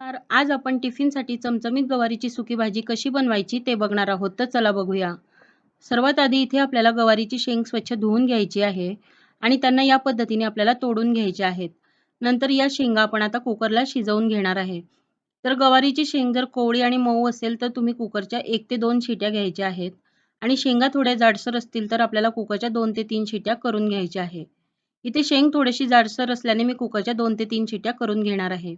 तर आज आपण टिफिनसाठी चमचमीत गवारीची सुकी भाजी कशी बनवायची ते बघणार आहोत. तर चला बघूया. सर्वात आधी इथे आपल्याला गवारीची शेंग स्वच्छ धुवून घ्यायची आहे आणि त्यांना या पद्धतीने आपल्याला तोडून घ्यायचे आहेत. नंतर या शेंगा आपण आता कुकरला शिजवून घेणार आहे. तर गवारीची शेंग जर कोवळी आणि मऊ असेल तर तुम्ही कुकरच्या एक ते दोन शिट्या घ्यायच्या आहेत आणि शेंगा थोड्या जाडसर असतील तर आपल्याला कुकरच्या दोन ते तीन शिट्या करून घ्यायच्या आहे. इथे शेंग थोडीशी जाडसर असल्याने मी कुकरच्या दोन ते तीन शिट्या करून घेणार आहे.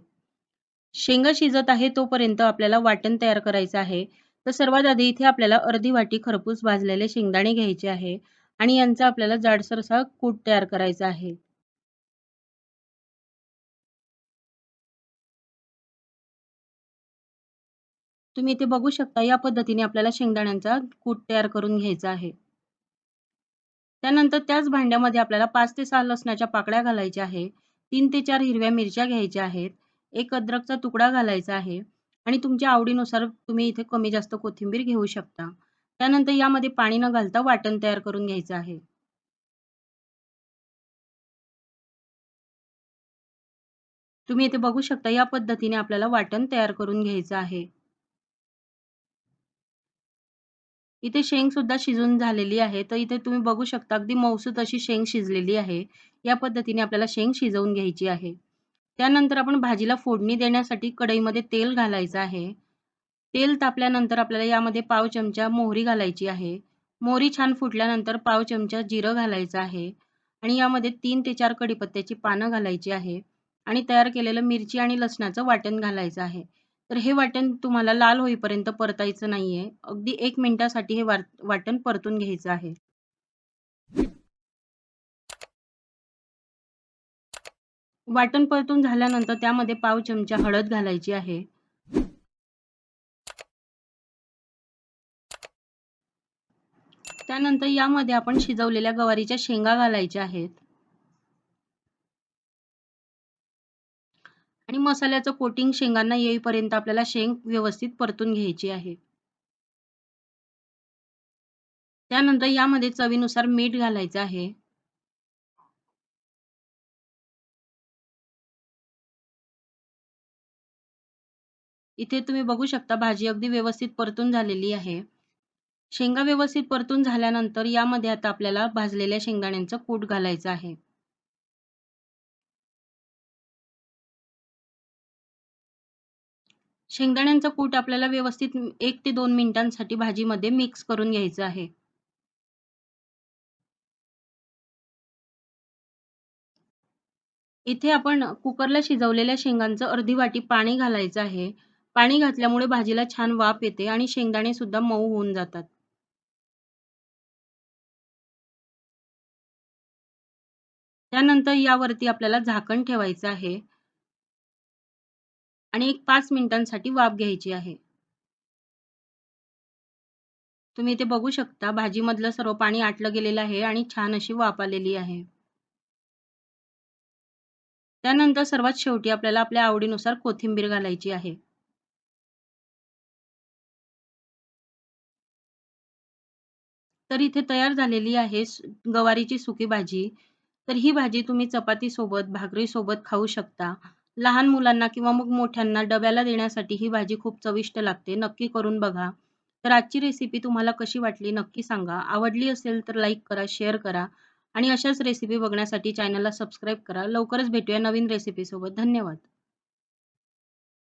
शेंगा शिजत आहे तोपर्यंत आपल्याला वाटण तयार करायचं आहे. तर सर्वात आधी इथे आपल्याला अर्धी वाटी खरपूस भाजलेले शेंगदाणे घ्यायचे आहे आणि यांचा आपल्याला जाडसर असा कूट तयार करायचा आहे. तुम्ही इथे बघू शकता या पद्धतीने आपल्याला शेंगदाण्यांचा कूट तयार करून घ्यायचा आहे. त्यानंतर त्याच भांड्यामध्ये आपल्याला पाच ते सहा लसणाच्या पाकळ्या घालायच्या आहे. तीन ते चार हिरव्या मिरच्या घ्यायच्या आहेत. एक अद्रकचा तुकडा घालायचा आहे आणि तुमच्या आवडीनुसार तुम्ही इथे कमी जास्त कोथिंबीर घेऊ शकता. त्यानंतर यामध्ये पाणी न घालता वाटण तयार करून घ्यायचं आहे. तुम्ही इथे बघू शकता या पद्धतीने आपल्याला वाटण तयार करून घ्यायचं आहे. इथे शेंग सुद्धा शिजून झालेली आहे तर इथे तुम्ही बघू शकता अगदी मौसूत अशी शेंग शिजलेली आहे. या पद्धतीने आपल्याला शेंग शिजवून घ्यायची आहे. त्यानंतर आपण भाजीला फोडणी देण्यासाठी कढईमध्ये तेल घालायचं आहे. तेल तापल्यानंतर आपल्याला यामध्ये पाव चमचा मोहरी घालायची आहे. मोहरी छान फुटल्यानंतर पाव चमचा जिरं घालायचं आहे आणि यामध्ये तीन ते चार कडीपत्त्याची पानं घालायची आहे आणि तयार केलेलं मिरची आणि लसणाचं वाटण घालायचं आहे. तर हे वाटण तुम्हाला लाल होईपर्यंत परतायचं नाहीये. अगदी एक मिनिटासाठी हे वाटण परतून घ्यायचं आहे. वाटण परतून झाल्यानंतर त्यामध्ये पाव चमचा हळद घालायची आहे. त्यानंतर यामध्ये आपण शिजवलेल्या गवारीच्या शेंगा घालायच्या आहेत. आणि मसाल्याचं कोटिंग शेंगांना येईपर्यंत आपल्याला शेंग व्यवस्थित परतून घ्यायची आहे. त्यानंतर यामध्ये चवीनुसार मीठ घालायचं आहे. इथे तुम्ही बघू शकता भाजी अगदी व्यवस्थित परतून झालेली आहे. शेंगा व्यवस्थित परतून झाल्यानंतर यामध्ये आता आपल्याला भाजलेल्या शेंगदाण्यांचं कूट घालायचं आहे. शेंगदाण्यांचं कूट आपल्याला व्यवस्थित एक ते दोन मिनिटांसाठी भाजीमध्ये मिक्स करून घ्यायचं आहे. इथे आपण कुकरला शिजवलेल्या शेंगांचं अर्धी वाटी पाणी घालायचं आहे. पाणी घातल्यामुळे भाजीला छान वाफ येते आणि शेंगदाणे सुद्धा मऊ होऊन जातात. त्यानंतर यावरती आपल्याला झाकण ठेवायचं आहे. आणि एक पाच मिनिटांसाठी वाफ घ्यायची आहे. तुम्ही इथे बघू शकता भाजीमधलं सर्व पाणी आटलं गेलेलं आहे आणि छान अशी वाफ आलेली आहे. त्यानंतर सर्वात शेवटी आपल्याला आपल्या आवडीनुसार कोथिंबीर घालायची आहे. तर इथे तयार झालेली आहे गवारीची सुकी भाजी. तर ही भाजी तुम्ही चपाती सोबत भाकरी सोबत खाऊ शकता. लहान मुलांना किंवा मग मोठ्यांना डब्याला देण्यासाठी ही भाजी खूप चविष्ट लागते. नक्की करून बघा. तर आजची रेसिपी तुम्हाला कशी वाटली नक्की सांगा. आवडली असेल तर लाईक करा शेअर करा आणि अशाच रेसिपी बघण्यासाठी चॅनलला सबस्क्राईब करा. लवकरच भेटूया नवीन रेसिपीसोबत धन्यवाद.